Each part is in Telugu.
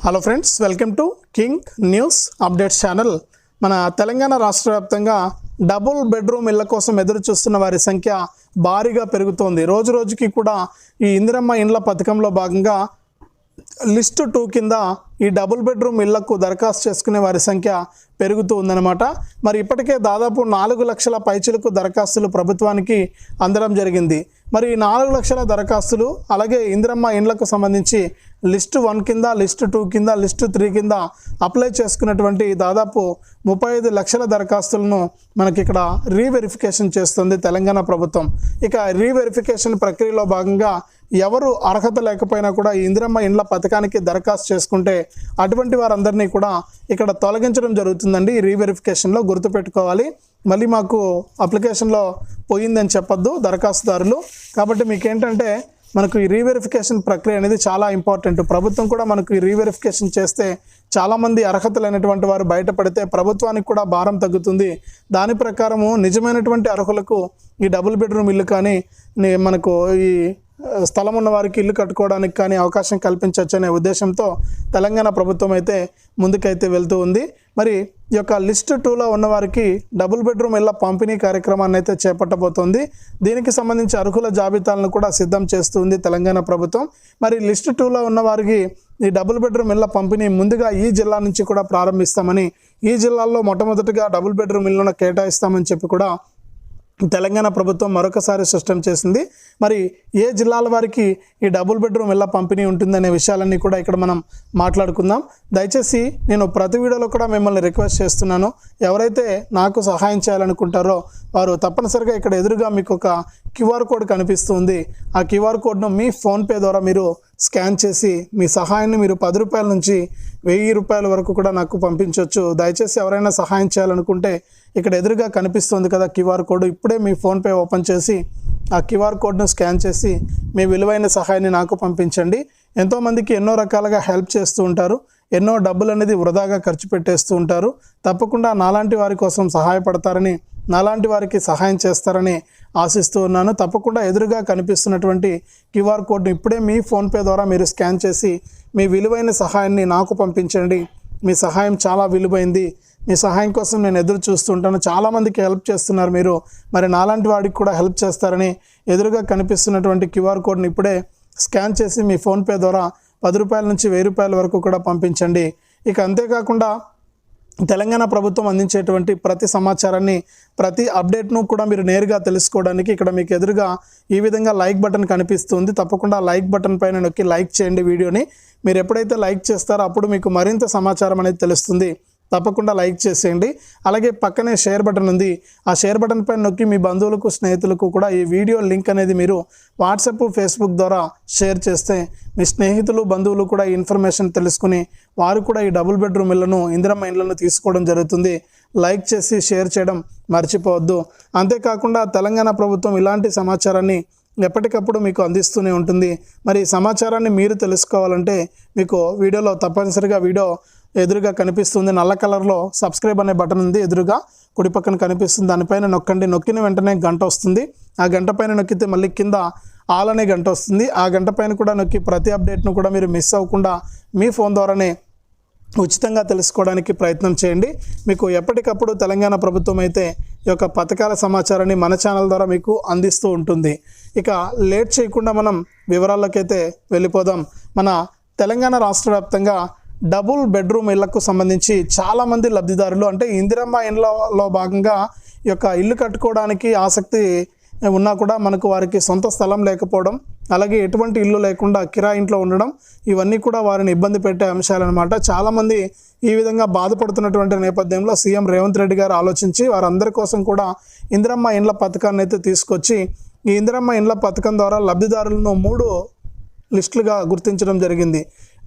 Hello friends welcome to King News updates channel మన తెలంగాణ రాష్ట్ర వ్యాప్తంగా డబుల్ బెడ్రూమ్ ఇళ్ళ కోసం ఎదురు చూస్తున్న వారి సంఖ్య భారీగా పెరుగుతోంది. రోజు రోజుకి కూడా ఈ ఇందిరమ్మ ఇండ్ల పథకంలో భాగంగా లిస్ట్ టూ కింద ఈ డబుల్ బెడ్రూమ్ ఇళ్ళకు దరఖాస్తు చేసుకునే వారి సంఖ్య పెరుగుతూ ఉందన్నమాట. మరి ఇప్పటికే దాదాపు నాలుగు లక్షల పైచులకు దరఖాస్తులు ప్రభుత్వానికి అందడం జరిగింది. మరి ఈ నాలుగు లక్షల దరఖాస్తులు అలాగే ఇందిరమ్మ ఇండ్లకు సంబంధించి లిస్ట్ వన్ కింద లిస్ట్ టూ కింద లిస్ట్ త్రీ కింద అప్లై చేసుకున్నటువంటి దాదాపు ముప్పై ఐదు లక్షల దరఖాస్తులను మనకి ఇక్కడ రీవెరిఫికేషన్ చేస్తుంది తెలంగాణ ప్రభుత్వం. ఇక రీవెరిఫికేషన్ ప్రక్రియలో భాగంగా ఎవరు అర్హత లేకపోయినా కూడా ఈ ఇందిరమ్మ ఇండ్ల పథకానికి దరఖాస్తు చేసుకుంటే అటువంటి వారందరినీ కూడా ఇక్కడ తొలగించడం జరుగుతుందండి. ఈ రీవెరిఫికేషన్లో గుర్తుపెట్టుకోవాలి. మళ్ళీ మాకు అప్లికేషన్లో పోయిందని చెప్పొద్దు దరఖాస్తుదారులు. కాబట్టి మీకు ఏంటంటే మనకు ఈ రీవెరిఫికేషన్ ప్రక్రియ అనేది చాలా ఇంపార్టెంట్. ప్రభుత్వం కూడా మనకు ఈ రీవెరిఫికేషన్ చేస్తే చాలామంది అర్హత లేనటువంటి వారు బయటపడితే ప్రభుత్వానికి కూడా భారం తగ్గుతుంది. దాని ప్రకారము నిజమైనటువంటి అర్హులకు ఈ డబుల్ బెడ్రూమ్ ఇల్లు కానీ మనకు ఈ స్థలం ఉన్న వారికి ఇల్లు కట్టుకోవడానికి కానీ అవకాశం కల్పించవచ్చు అనే ఉద్దేశంతో తెలంగాణ ప్రభుత్వం అయితే ముందుకైతే వెళ్తూ ఉంది. మరి ఈ యొక్క లిస్ట్ టూలో ఉన్నవారికి డబుల్ బెడ్రూమ్ ఇళ్ళ పంపిణీ కార్యక్రమాన్ని అయితే చేపట్టబోతోంది. దీనికి సంబంధించి అర్హుల జాబితాలను కూడా సిద్ధం చేస్తుంది తెలంగాణ ప్రభుత్వం. మరి లిస్ట్ టూలో ఉన్నవారికి ఈ డబుల్ బెడ్రూమ్ ఇళ్ళ పంపిణీ ముందుగా ఈ జిల్లా నుంచి కూడా ప్రారంభిస్తామని ఈ జిల్లాల్లో మొట్టమొదటిగా డబుల్ బెడ్రూమ్ ఇళ్ళను కేటాయిస్తామని చెప్పి కూడా తెలంగాణ ప్రభుత్వం మరొకసారి స్పష్టం చేసింది. మరి ఏ జిల్లాల వారికి ఈ డబుల్ బెడ్రూమ్ ఎలా పంపిణీ ఉంటుందనే విషయాలన్నీ కూడా ఇక్కడ మనం మాట్లాడుకుందాం. దయచేసి నేను ప్రతి వీడియోలో కూడా మిమ్మల్ని రిక్వెస్ట్ చేస్తున్నాను. ఎవరైతే నాకు సహాయం చేయాలనుకుంటారో వారు తప్పనిసరిగా ఇక్కడ ఎదురుగా మీకు ఒక క్యూఆర్ కోడ్ కనిపిస్తుంది. ఆ క్యూఆర్ కోడ్ను మీ ఫోన్పే ద్వారా మీరు స్కాన్ చేసి మీ సహాయాన్ని మీరు పది రూపాయల నుంచి వెయ్యి రూపాయల వరకు కూడా నాకు పంపించవచ్చు దయచేసి ఎవరైనా సహాయం చేయాలనుకుంటే ఇక్కడ ఎదురుగా కనిపిస్తుంది కదా క్యూఆర్ కోడ్. ఇప్పుడే మీ ఫోన్పే ఓపెన్ చేసి ఆ క్యూఆర్ కోడ్ను స్కాన్ చేసి మీ విలువైన సహాయాన్ని నాకు పంపించండి. ఎంతోమందికి ఎన్నో రకాలుగా హెల్ప్ చేస్తూ ఉంటారు. ఎన్నో డబ్బులు అనేది వృధాగా ఖర్చు పెట్టేస్తూ ఉంటారు. తప్పకుండా నాలాంటి వారి కోసం సహాయపడతారని నాలాంటి వారికి సహాయం చేస్తారని ఆశిస్తూ ఉన్నాను. తప్పకుండా ఎదురుగా కనిపిస్తున్నటువంటి క్యూఆర్ కోడ్ను ఇప్పుడే మీ ఫోన్పే ద్వారా మీరు స్కాన్ చేసి మీ విలువైన సహాయాన్ని నాకు పంపించండి. మీ సహాయం చాలా విలువైంది. మీ సహాయం కోసం నేను ఎదురు చూస్తుంటాను చాలామందికి హెల్ప్ చేస్తున్నారు మీరు. మరి నాలాంటి వాడికి కూడా హెల్ప్ చేస్తారని ఎదురుగా కనిపిస్తున్నటువంటి క్యూఆర్ కోడ్ని ఇప్పుడే స్కాన్ చేసి మీ ఫోన్పే ద్వారా పది రూపాయల నుంచి వెయ్యి రూపాయల వరకు కూడా పంపించండి. ఇక అంతేకాకుండా తెలంగాణ ప్రభుత్వం అందించేటువంటి ప్రతి సమాచారాన్ని ప్రతి అప్డేట్ను కూడా మీరు నేరుగా తెలుసుకోవడానికి ఇక్కడ మీకు ఎదురుగా ఈ విధంగా లైక్ బటన్ కనిపిస్తుంది. తప్పకుండా లైక్ బటన్ పైన నొక్కి లైక్ చేయండి వీడియోని. మీరు ఎప్పుడైతే లైక్ చేస్తారో అప్పుడు మీకు మరింత సమాచారం అనేది తెలుస్తుంది. తప్పకుండా లైక్ చేసేయండి. అలాగే పక్కనే షేర్ బటన్ ఉంది. ఆ షేర్ బటన్ పైన నొక్కి మీ బంధువులకు స్నేహితులకు కూడా ఈ వీడియో లింక్ అనేది మీరు వాట్సాప్ ఫేస్బుక్ ద్వారా షేర్ చేస్తే మీ స్నేహితులు బంధువులు కూడా ఈ ఇన్ఫర్మేషన్ తెలుసుకుని వారు కూడా ఈ డబుల్ బెడ్రూమ్ ఇళ్ళను ఇందిరమ్మ ఇళ్ళను తీసుకోవడం జరుగుతుంది. లైక్ చేసి షేర్ చేయడం మర్చిపోవద్దు. అంతేకాకుండా తెలంగాణ ప్రభుత్వం ఇలాంటి సమాచారాన్ని ఎప్పటికప్పుడు మీకు అందిస్తూనే ఉంటుంది. మరి ఈ సమాచారాన్ని మీరు తెలుసుకోవాలంటే మీకు వీడియోలో తప్పనిసరిగా వీడియో ఎదురుగా కనిపిస్తుంది. నల్ల కలర్లో సబ్స్క్రైబ్ అనే బటన్ ఉంది. ఎదురుగా కుడి పక్కన కనిపిస్తుంది. దానిపైన నొక్కండి. నొక్కిన వెంటనే గంట వస్తుంది. ఆ గంట పైన నొక్కితే మళ్ళీ కింద ఆల్ అనే గంట వస్తుంది. ఆ గంట పైన కూడా నొక్కి ప్రతి అప్డేట్ను కూడా మీరు మిస్ అవ్వకుండా మీ ఫోన్ ద్వారానే ఉచితంగా తెలుసుకోవడానికి ప్రయత్నం చేయండి. మీకు ఎప్పటికప్పుడు తెలంగాణ ప్రభుత్వం అయితే ఈ యొక్క పథకాల సమాచారాన్ని మన ఛానల్ ద్వారా మీకు అందిస్తూ ఉంటుంది. ఇక లేట్ చేయకుండా మనం వివరాల్లోకైతే వెళ్ళిపోదాం. మన తెలంగాణ రాష్ట్ర వ్యాప్తంగా డబుల్ బెడ్రూమ్ ఇళ్ళకు సంబంధించి చాలామంది లబ్ధిదారులు అంటే ఇందిరమ్మ ఇండ్లలో భాగంగా ఈ యొక్క ఇల్లు కట్టుకోవడానికి ఆసక్తి ఉన్నా కూడా మనకు వారికి సొంత స్థలం లేకపోవడం అలాగే ఎటువంటి ఇల్లు లేకుండా కిరా ఇంట్లో ఉండడం ఇవన్నీ కూడా వారిని ఇబ్బంది పెట్టే అంశాలన్నమాట. చాలామంది ఈ విధంగా బాధపడుతున్నటువంటి నేపథ్యంలో సీఎం రేవంత్ రెడ్డి గారు ఆలోచించి వారందరి కోసం కూడా ఇందిరమ్మ ఇండ్ల పథకాన్ని అయితే తీసుకొచ్చి ఈ ఇందిరమ్మ ఇండ్ల పథకం ద్వారా లబ్ధిదారులను మూడు లిస్టులుగా గుర్తించడం జరిగింది.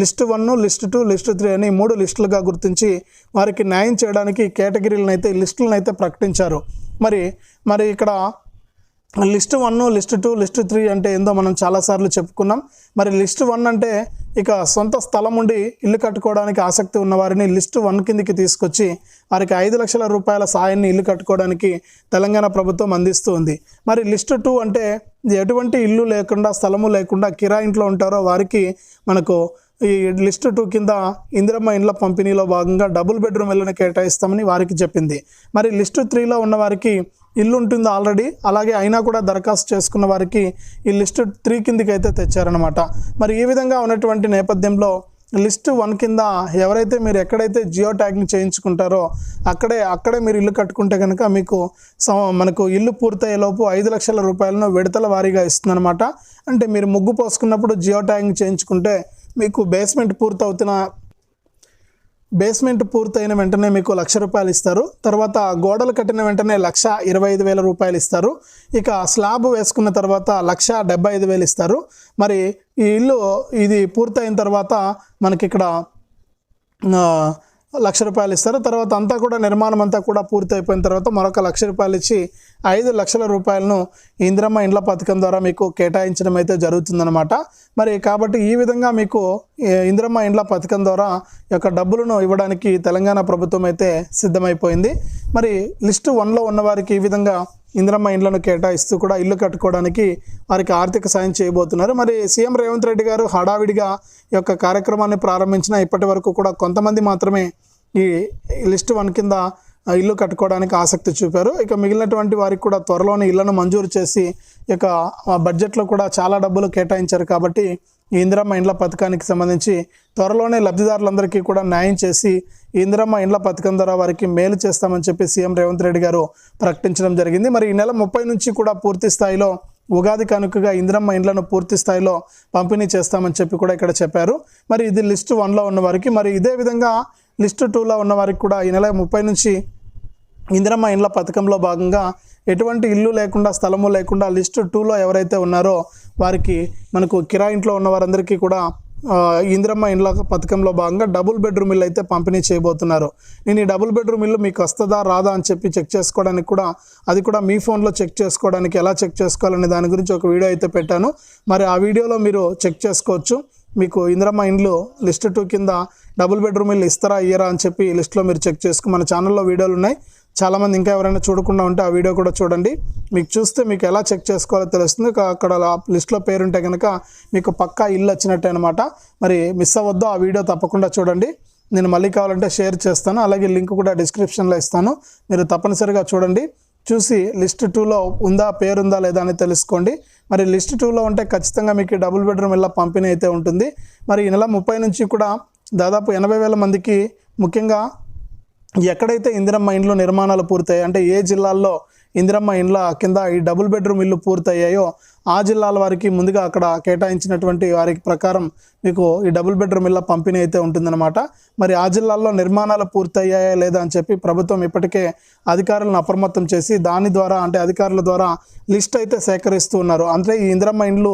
List one list two list three అని మూడు లిస్టులుగా గుర్తించి వారికి న్యాయం చేయడానికి కేటగిరీలను అయితే లిస్టులను అయితే ప్రకటించారు. మరి మరి ఇక్కడ list one list two list three అంటే ఏందో మనం చాలాసార్లు చెప్పుకున్నాం. మరి లిస్ట్ వన్ అంటే ఇక సొంత స్థలం ఉండి ఇల్లు కట్టుకోవడానికి ఆసక్తి ఉన్నవారిని లిస్టు వన్ కిందికి తీసుకొచ్చి వారికి ఐదు లక్షల రూపాయల సాయాన్ని ఇల్లు కట్టుకోవడానికి తెలంగాణ ప్రభుత్వం అందిస్తూ ఉంది. మరి లిస్ట్ టూ అంటే ఎటువంటి ఇల్లు లేకుండా స్థలము లేకుండా కిరా ఇంట్లో ఉంటారో వారికి మనకు ఈ లిస్ట్ టూ కింద ఇందిరమ్మ ఇండ్ల పంపిణీలో భాగంగా డబుల్ బెడ్రూమ్ ఇళ్ళని కేటాయిస్తామని వారికి చెప్పింది. మరి లిస్టు త్రీలో ఉన్న వారికి ఇల్లు ఉంటుంది ఆల్రెడీ. అలాగే అయినా కూడా దరఖాస్తు చేసుకున్న వారికి ఈ లిస్టు త్రీ కిందికి అయితే తెచ్చారనమాట మరి ఈ విధంగా ఉన్నటువంటి నేపథ్యంలో లిస్ట్ వన్ కింద ఎవరైతే మీరు ఎక్కడైతే జియో ట్యాగింగ్ చేయించుకుంటారో అక్కడే అక్కడే మీరు ఇల్లు కట్టుకుంటే కనుక మీకు మనకు ఇల్లు పూర్తయ్యేలోపు ఐదు లక్షల రూపాయలను విడతల వారీగా ఇస్తుందన్నమాట. అంటే మీరు ముగ్గు పోసుకున్నప్పుడు జియో ట్యాగింగ్ చేయించుకుంటే మీకు బేస్మెంట్ పూర్తవుతున్న బేస్మెంట్ పూర్తయిన వెంటనే మీకు లక్ష రూపాయలు ఇస్తారు. తర్వాత గోడలు కట్టిన వెంటనే లక్ష ఇరవై ఐదు వేల రూపాయలు ఇస్తారు. ఇక స్లాబ్ వేసుకున్న తర్వాత లక్ష డెబ్బై ఐదు వేలు ఇస్తారు. మరి ఈ ఇల్లు ఇది పూర్తయిన తర్వాత మనకి ఇక్కడ లక్ష రూపాయలు ఇస్తారు. తర్వాత అంతా కూడా నిర్మాణం అంతా కూడా పూర్తి అయిపోయిన తర్వాత మరొక లక్ష రూపాయలు ఇచ్చి ఐదు లక్షల రూపాయలను ఇంద్రమ్మ ఇందిరమ్మ ఇండ్ల పథకం ద్వారా మీకు కేటాయించడం అయితే జరుగుతుందన్నమాట. మరి కాబట్టి ఈ విధంగా మీకు ఇంద్రమ్మ ఇందిరమ్మ ఇండ్ల పథకం ద్వారా యొక్క డబ్బులను ఇవ్వడానికి తెలంగాణ ప్రభుత్వం అయితే సిద్ధమైపోయింది. మరి లిస్టు వన్లో ఉన్న వారికి ఈ విధంగా ఇందిరమ్మ ఇండ్లను కేటాయిస్తూ కూడా ఇల్లు కట్టుకోవడానికి వారికి ఆర్థిక సాయం చేయబోతున్నారు. మరి సీఎం రేవంత్ రెడ్డి గారు హడావిడిగా ఈ యొక్క కార్యక్రమాన్ని ప్రారంభించిన ఇప్పటి వరకు కూడా కొంతమంది మాత్రమే ఈ లిస్ట్ వన్ కింద ఇల్లు కట్టుకోవడానికి ఆసక్తి చూపారు. ఇక మిగిలినటువంటి వారికి కూడా త్వరలోనే ఇళ్ళను మంజూరు చేసి ఇక బడ్జెట్లో కూడా చాలా డబ్బులు కేటాయించారు కాబట్టి ఇందిరమ్మ ఇండ్ల పథకానికి సంబంధించి త్వరలోనే లబ్ధిదారులందరికీ కూడా న్యాయం చేసి ఇందిరమ్మ ఇండ్ల పథకం ద్వారా వారికి మేలు చేస్తామని చెప్పి సీఎం రేవంత్ రెడ్డి గారు ప్రకటించడం జరిగింది. మరి ఈ నెల ముప్పై నుంచి కూడా పూర్తి స్థాయిలో ఉగాది కనుకగా ఇందిరమ్మ ఇండ్లను పూర్తి స్థాయిలో పంపిణీ చేస్తామని చెప్పి కూడా ఇక్కడ చెప్పారు. మరి ఇది లిస్ట్ వన్లో ఉన్న వారికి మరి ఇదే విధంగా లిస్ట్ టూలో ఉన్న వారికి కూడా ఈ నెల ముప్పై నుంచి ఇందిరమ్మ ఇండ్ల పథకంలో భాగంగా ఎటువంటి ఇల్లు లేకుండా స్థలము లేకుండా లిస్ట్ టూలో ఎవరైతే ఉన్నారో వారికి మనకు కిరాయింట్లో ఉన్న వారందరికీ కూడా ఇందిరమ్మ ఇండ్ల పథకంలో భాగంగా డబుల్ బెడ్రూమ్ ఇల్లు అయితే పంపిణీ చేయబోతున్నారు. నేను ఈ డబుల్ బెడ్రూమ్ ఇల్లు మీకు వస్తుందా రాదా అని చెప్పి చెక్ చేసుకోవడానికి కూడా అది కూడా మీ ఫోన్లో చెక్ చేసుకోవడానికి ఎలా చెక్ చేసుకోవాలనే దాని గురించి ఒక వీడియో అయితే పెట్టాను. మరి ఆ వీడియోలో మీరు చెక్ చేసుకోవచ్చు. మీకు ఇందిరమ్మ ఇండ్లు లిస్ట్ టూ కింద డబుల్ బెడ్రూమ్ ఇల్లు ఇస్తారా ఇయ్యరా అని చెప్పి లిస్ట్లో మీరు చెక్ చేసుకో మన ఛానల్లో వీడియోలు ఉన్నాయి. చాలామంది ఇంకా ఎవరైనా చూడకుండా ఉంటే ఆ వీడియో కూడా చూడండి. మీకు చూస్తే మీకు ఎలా చెక్ చేసుకోవాలో తెలుస్తుంది. అక్కడ లిస్ట్లో పేరుంటే కనుక మీకు పక్కా ఇల్లు వచ్చినట్టే అనమాట మరి మిస్ అవ్వద్దు ఆ వీడియో తప్పకుండా చూడండి. నేను మళ్ళీ కావాలంటే షేర్ చేస్తాను. అలాగే లింక్ కూడా డిస్క్రిప్షన్లో ఇస్తాను. మీరు తప్పనిసరిగా చూడండి. చూసి లిస్ట్ టూలో ఉందా పేరుందా లేదా అని తెలుసుకోండి. మరి లిస్ట్ టూలో ఉంటే ఖచ్చితంగా మీకు డబుల్ బెడ్రూమ్ ఇలా పంపిణీ అయితే ఉంటుంది. మరి ఈ నెల ముప్పై నుంచి కూడా దాదాపు ఎనభై వేల మందికి ముఖ్యంగా ఎక్కడైతే ఇందిరమ్మ ఇండ్లు నిర్మాణాలు పూర్తయ్యాయి అంటే ఏ జిల్లాల్లో ఇందిరమ్మ ఇండ్ల కింద ఈ డబుల్ బెడ్రూమ్ ఇల్లు పూర్తయ్యాయో ఆ జిల్లాల వారికి ముందుగా అక్కడ కేటాయించినటువంటి వారికి ప్రకారం మీకు ఈ డబుల్ బెడ్రూమ్ ఇళ్ళ పంపిణీ అయితే ఉంటుందన్నమాట. మరి ఆ జిల్లాల్లో నిర్మాణాలు పూర్తయ్యాయా లేదా అని చెప్పి ప్రభుత్వం ఇప్పటికే అధికారులను అప్రమత్తం చేసి దాని ద్వారా అంటే అధికారుల ద్వారా లిస్ట్ అయితే సేకరిస్తూ ఉన్నారు. అంటే ఈ ఇందిరమ్మ ఇండ్లు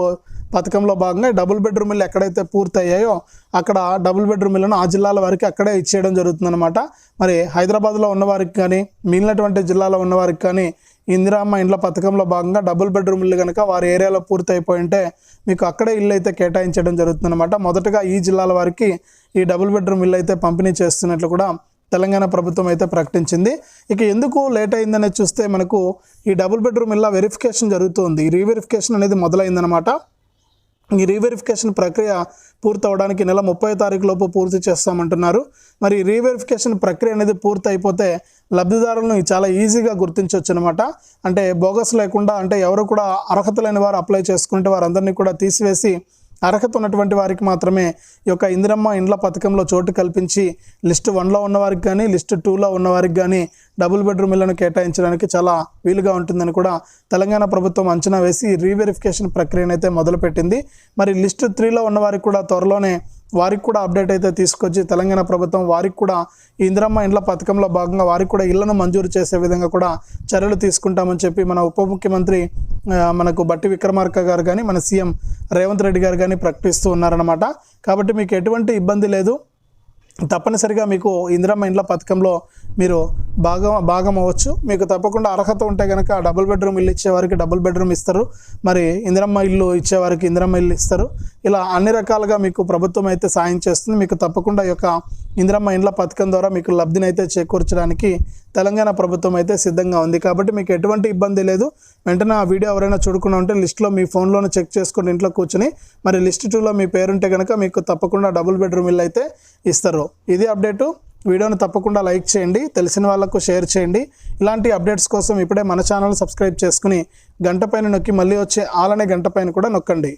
పథకంలో భాగంగా డబుల్ బెడ్రూమ్ ఇల్లు ఎక్కడైతే పూర్తయ్యాయో అక్కడ డబుల్ బెడ్రూమ్ ఇల్లును ఆ జిల్లాల వారికి అక్కడే ఇచ్చేయడం జరుగుతుందన్నమాట. మరి హైదరాబాద్లో ఉన్నవారికి కానీ మిగిలినటువంటి జిల్లాలో ఉన్నవారికి కానీ ఇందిరామ్మ ఇండ్ల పథకంలో భాగంగా డబుల్ బెడ్రూమ్ ఇల్లు కనుక వారి ఏరియాలో పూర్తయిపోయి ఉంటే మీకు అక్కడే ఇల్లు అయితే కేటాయించడం జరుగుతుందన్నమాట. మొదటగా ఈ జిల్లాల వారికి ఈ డబుల్ బెడ్రూమ్ ఇల్లు అయితే పంపిణీ చేస్తున్నట్లు కూడా తెలంగాణ ప్రభుత్వం అయితే ప్రకటించింది. ఇక ఎందుకు లేట్ అయిందనేది చూస్తే మనకు ఈ డబుల్ బెడ్రూమ్ ఇలా వెరిఫికేషన్ జరుగుతుంది. రీవెరిఫికేషన్ అనేది మొదలైందనమాట ఈ రీవెరిఫికేషన్ ప్రక్రియ పూర్తవడానికి నెల ముప్పై తారీఖు లోపు పూర్తి చేస్తామంటున్నారు. మరి రీవెరిఫికేషన్ ప్రక్రియ అనేది పూర్తయిపోతే లబ్ధిదారులను చాలా ఈజీగా గుర్తించవచ్చు అనమాట అంటే బోగస్ లేకుండా అంటే ఎవరు కూడా అర్హత లేని వారు అప్లై చేసుకుంటే వారందరినీ కూడా తీసివేసి అర్హత ఉన్నటువంటి వారికి మాత్రమే ఈ యొక్క ఇందిరమ్మ ఇండ్ల పథకంలో చోటు కల్పించి లిస్ట్ వన్లో ఉన్నవారికి కానీ లిస్ట్ టూలో ఉన్నవారికి కానీ డబుల్ బెడ్రూమ్ ఇళ్ళను కేటాయించడానికి చాలా వీలుగా ఉంటుందని కూడా తెలంగాణ ప్రభుత్వం అంచనా వేసి రీవెరిఫికేషన్ ప్రక్రియను అయితే మొదలుపెట్టింది. మరి లిస్ట్ త్రీలో ఉన్న వారికి కూడా త్వరలోనే వారికి కూడా అప్డేట్ అయితే తీసుకొచ్చి తెలంగాణ ప్రభుత్వం వారికి కూడా ఇందిరమ్మ ఇండ్ల పథకంలో భాగంగా వారికి కూడా ఇళ్ళను మంజూరు చేసే విధంగా కూడా చర్యలు తీసుకుంటామని చెప్పి మన ఉప ముఖ్యమంత్రి మనకు బట్టి విక్రమార్క గారు కానీ మన సీఎం రేవంత్ రెడ్డి గారు కానీ ప్రకటిస్తూ ఉన్నారనమాట కాబట్టి మీకు ఎటువంటి ఇబ్బంది లేదు. తప్పనిసరిగా మీకు ఇందిరమ్మ ఇండ్ల పథకంలో మీరు భాగం భాగం అవ్వచ్చు. మీకు తప్పకుండా అర్హత ఉంటే కనుక డబుల్ బెడ్రూమ్ ఇల్లు ఇచ్చేవారికి డబుల్ బెడ్రూమ్ ఇస్తారు. మరి ఇందిరమ్మ ఇల్లు ఇచ్చేవారికి ఇందిరమ్మ ఇల్లు ఇస్తారు. ఇలా అన్ని రకాలుగా మీకు ప్రభుత్వం అయితే సాయం చేస్తుంది. మీకు తప్పకుండా ఈ యొక్క ఇందిరమ్మ ఇండ్ల పథకం ద్వారా మీకు లబ్ధిని అయితే చేకూర్చడానికి తెలంగాణ ప్రభుత్వం అయితే సిద్ధంగా ఉంది. కాబట్టి మీకు ఎటువంటి ఇబ్బంది లేదు. వెంటనే ఆ వీడియో ఎవరైనా చూడకుండా ఉంటే లిస్ట్లో మీ ఫోన్లోనే చెక్ చేసుకుని ఇంట్లో కూర్చొని మరి లిస్ట్ టూలో మీ పేరుంటే కనుక మీకు తప్పకుండా డబుల్ బెడ్రూమ్ ఇల్లు అయితే ఇస్తారు. ఇది అప్డేటు. వీడియోని తప్పకుండా లైక్ చేయండి. తెలిసిన వాళ్ళకు షేర్ చేయండి. ఇలాంటి అప్డేట్స్ కోసం ఇప్పుడే మన ఛానల్ సబ్స్క్రైబ్ చేసుకుని గంట పైన నొక్కి మళ్ళీ వచ్చే ఆలనే గంట పైన కూడా నొక్కండి.